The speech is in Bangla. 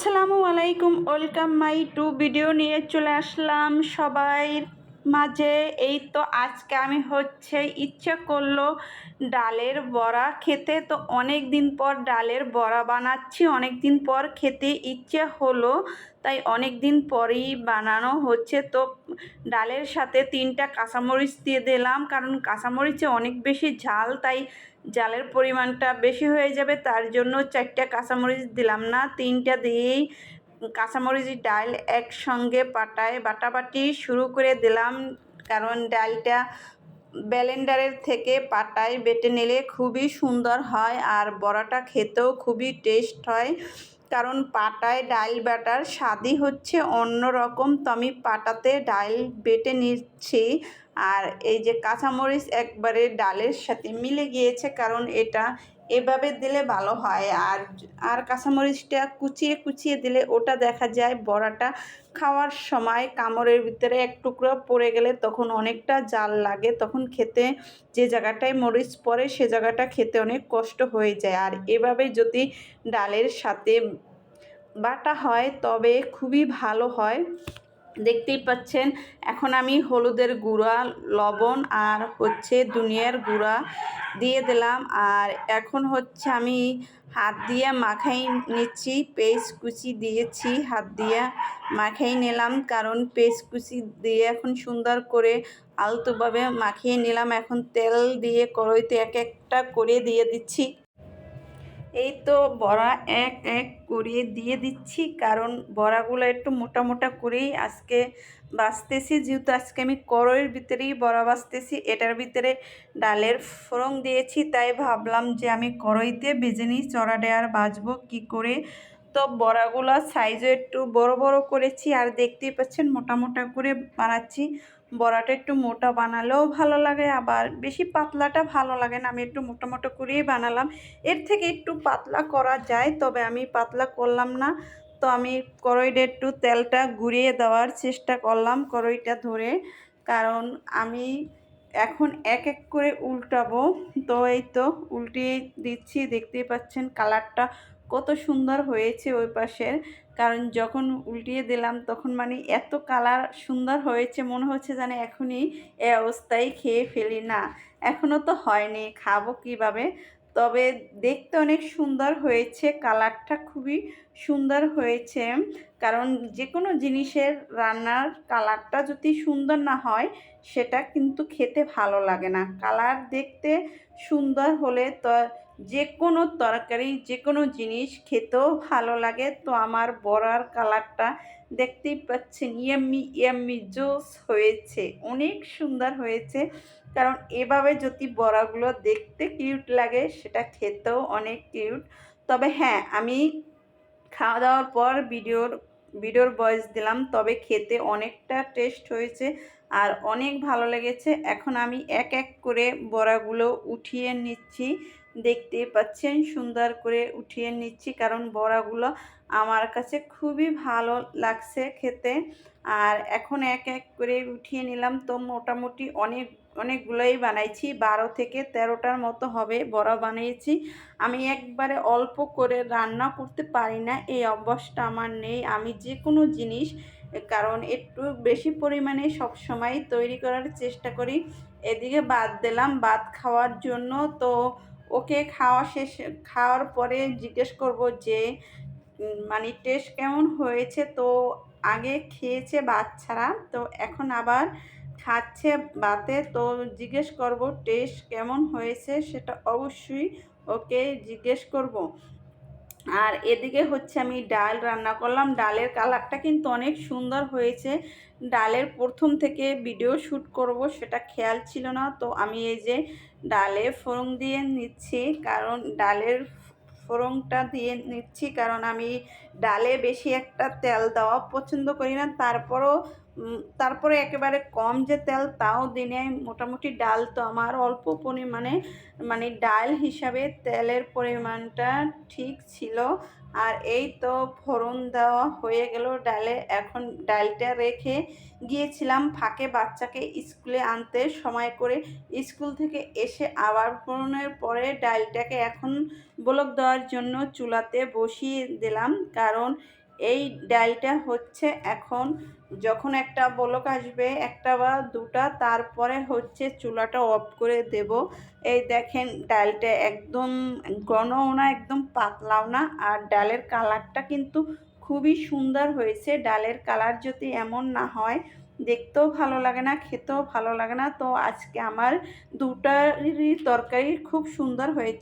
আসসালামু আলাইকুম, ওয়েলকাম মাই টু ভিডিও নিয়ে চলে আসলাম সবাই মাঝে। এই তো আজকে আমি হচ্ছে ইচ্ছে করল ডালের বড়া খেতে। তো অনেক দিন পর ডালের বড়া বানাচ্ছি, অনেক দিন পর খেতে ইচ্ছে হলো, তাই অনেক দিন পরেই বানানো হচ্ছে। তো ডালের সাথে তিনটা কাঁচামরিচ দিয়ে দিলাম, কারণ কাঁচামরিচে অনেক বেশি ঝাল, তাই জালের পরিমাণটা বেশি হয়ে যাবে, তার জন্য চারটা কাঁচামরিচ দিলাম না। তিনটা দিয়েই কাঁচামরিচ ডাল একসঙ্গে পাটায় বাটাবাটি শুরু করে দিলাম, কারণ ডালটা ব্যালেন্ডারের থেকে পাটায় বেটে নিলে খুবই সুন্দর হয় আর বড়াটা খেতেও খুবই টেস্ট হয়। কারণ পাটায় ডাল বাটার স্বাদই হচ্ছে অন্য রকম। তো আমি পাটাতে ডাল বেটে নিচ্ছি আর এই যে কাঁচামরিচ একবারে ডালের সাথে মিলে গিয়েছে, কারণ এটা এভাবে দিলে ভালো হয়। আর আর কাঁচামরিচটা কুচিয়ে কুচিয়ে দিলে ওটা দেখা যায় বড়াটা খাওয়ার সময় কামড়ের ভিতরে এক টুকরো পড়ে গেলে তখন অনেকটা জাল লাগে। তখন খেতে যে জায়গাটায় মরিচ পড়ে সে জায়গাটা খেতে অনেক কষ্ট হয়ে যায়। আর এভাবে যদি ডালের সাথে বাটা হয় তবে খুবই ভালো হয়। দেখতেই পাচ্ছেন, এখন আমি হলুদের গুঁড়া, লবণ আর হচ্ছে দুনিয়ার গুঁড়া দিয়ে দিলাম। আর এখন হচ্ছে আমি হাত দিয়ে মাখাই নিচ্ছি, পেস্ট কুচি দিয়েছি, হাত দিয়ে মাখাই নিলাম। কারণ পেস্ট কুচি দিয়ে এখন সুন্দর করে আলতোভাবে মাখিয়ে নিলাম। এখন তেল দিয়ে কড়াইতে এক একটা করে দিয়ে দিচ্ছি। এই তো বড়া এক এক করে দিয়ে দিচ্ছি, কারণ বড়াগুলো একটু মোটা মোটা করেই আজকে বাঁচতেছি। যেহেতু আজকে আমি করয়ের ভিতরেই বড়া বাঁচতেছি, এটার ভিতরে ডালের ফোড়ন দিয়েছি, তাই ভাবলাম যে আমি করইতে বেজে নিই চড়া দেওয়ার বাজবো কী করে? তো বড়াগুলো সাইজও একটু বড় বড় করেছি, আর দেখতেই পাচ্ছেন মোটা মোটা করে বানাচ্ছি। বড়াটা একটু মোটা বানালেও ভালো লাগে, আবার বেশি পাতলাটা ভালো লাগে না। আমি একটু মোটা মোটা করেই বানালাম। এর থেকে একটু পাতলা করা যায়, তবে আমি পাতলা করলাম না। তো আমি কড়াইটা একটু তেলটা ঘুরিয়ে দেওয়ার চেষ্টা করলাম করইটা ধরে। কারণ আমি এখন এক এক করে উল্টাবো। তো এই তো উল্টিয়ে দিচ্ছি, দেখতেই পাচ্ছেন কালারটা কত সুন্দর হয়েছে ওই পাশের। কারণ যখন উল্টিয়ে দিলাম তখন মানে এত কালার সুন্দর হয়েছে, মনে হচ্ছে যেন এখনই এ অবস্থায় খেয়ে ফেলি। না এখনও তো হয়নি, খাব কীভাবে? তবে দেখতে অনেক সুন্দর হয়েছে, কালারটা খুবই সুন্দর হয়েছে। কারণ যে কোনো জিনিসের রান্নার কালারটা যদি সুন্দর না হয়, সেটা কিন্তু খেতে ভালো লাগে না। কালার দেখতে সুন্দর হলে তো যে কোনো তরকারি যে কোনো জিনিস খেতেও ভালো লাগে। তো আমার বড়ার কালারটা দেখতেই পাচ্ছেন, ইয়াম্মি ইয়াম্মি জোস হয়েছে, অনেক সুন্দর হয়েছে। কারণ এভাবে যদি বড়াগুলো দেখতে কিউট লাগে, সেটা খেতেও অনেক কিউট। তবে হ্যাঁ আমি খাওয়া দাওয়ার পর ভিডিওর ভিডিওর বয়স দিলাম, তবে খেতে অনেকটা টেস্ট হয়েছে আর অনেক ভালো লেগেছে। এখন আমি এক এক করে বড়াগুলো উঠিয়ে নিচ্ছি। দেখতে পাচ্ছেন, সুন্দর করে উঠিয়ে নিচ্ছি কারণ বড়াগুলো আমার কাছে খুবই ভালো লাগছে খেতে। আর এখন এক এক করে উঠিয়ে নিলাম, তো মোটামুটি অনেক অনেকগুলোই বানাইছি, বারো থেকে তেরোটার মতো হবে বড়া বানিয়েছি। আমি একবারে অল্প করে রান্না করতে পারি না, এই অভ্যাসটা আমার নেই। আমি যে কোনো জিনিস, কারণ একটু বেশি পরিমাণে সব সময় তৈরি করার চেষ্টা করি। এদিকে বাদ দিলাম, ভাত খাওয়ার জন্য। তো ওকে খাওয়া শেষ, খাওয়ার পরে জিজ্ঞেস করব যে মানে টেস্ট কেমন হয়েছে? তো আগে খেয়েছে বাচ্চারা তো এখন আবার খাচ্ছে বাতে, তো জিজ্ঞেস করব, টেস্ট কেমন হয়েছে? সেটা অবশ্যই ওকে জিজ্ঞেস করব। আর এদিকে হচ্ছে আমি ডাল রান্না করলাম। ডালের কালারটা কিন্তু অনেক সুন্দর হয়েছে। ডালের প্রথম থেকে ভিডিও শ্যুট করব, সেটা খেয়াল ছিল না। তো আমি এই যে ডালে ফোড়ন দিয়ে নিচ্ছি, কারণ ডালের ফোড়নটা দিয়ে নিচ্ছি, কারণ আমি ডালে বেশি একটা তেল দেওয়া পছন্দ করি না। তারপরও তারপরে একেবারে কম যে তেল, তাও দিনে মোটামুটি ডাল তো আমার অল্প পরিমাণে মানে ডাল হিসাবে তেলের পরিমাণটা ঠিক ছিল। আর এই তো ফোড়ন দেওয়া হয়ে গেল ডালে। এখন ডালটা রেখে গিয়েছিলাম ফাঁকে বাচ্চাকে স্কুলে আনতে। সময় করে স্কুল থেকে এসে আবার ফোড়নের পরে ডালটাকে এখন ব্লক দেওয়ার জন্য চুলাতে বসিয়ে দিলাম। কারণ এই ডালটা হচ্ছে এখন যখন একটা বলক আসবে, একটা বা দুটা, তারপরে হচ্ছে চুলাটা অফ করে দেব। এই দেখেন ডালটা একদম ঘনও না, একদম পাতলাও না, আর ডালের কালারটা কিন্তু খুবই সুন্দর হয়েছে। ডালের কালার যদি এমন না হয়, দেখতেও ভালো লাগে না, খেতেও ভালো লাগে না। তো আজকে আমার দুটারই তরকারি খুব সুন্দর হয়েছে।